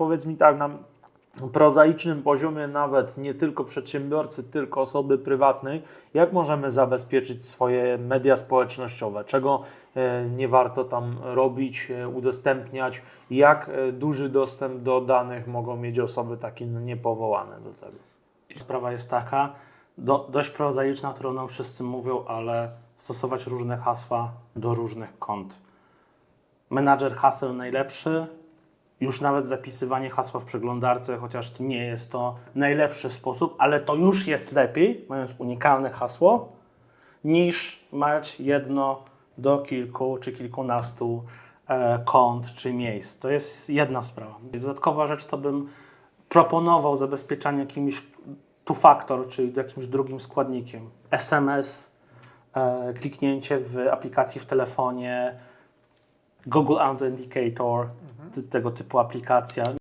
Powiedz mi tak, na prozaicznym poziomie nawet nie tylko przedsiębiorcy, tylko osoby prywatnej, jak możemy zabezpieczyć swoje media społecznościowe? Czego e, nie warto tam robić, e, udostępniać? Jak e, duży dostęp do danych mogą mieć osoby takie no, niepowołane do tego? Sprawa jest taka, do, dość prozaiczna, którą nam wszyscy mówią, ale stosować różne hasła do różnych kont. Menadżer haseł najlepszy, już nawet zapisywanie hasła w przeglądarce, chociaż nie jest to najlepszy sposób, ale to już jest lepiej, mając unikalne hasło, niż mać jedno do kilku czy kilkunastu e, kont czy miejsc. To jest jedna sprawa. Dodatkowa rzecz to bym proponował zabezpieczanie jakimś two-factor, czyli jakimś drugim składnikiem. SMS, e, kliknięcie w aplikacji w telefonie, Google Authenticator, tego typu aplikacja.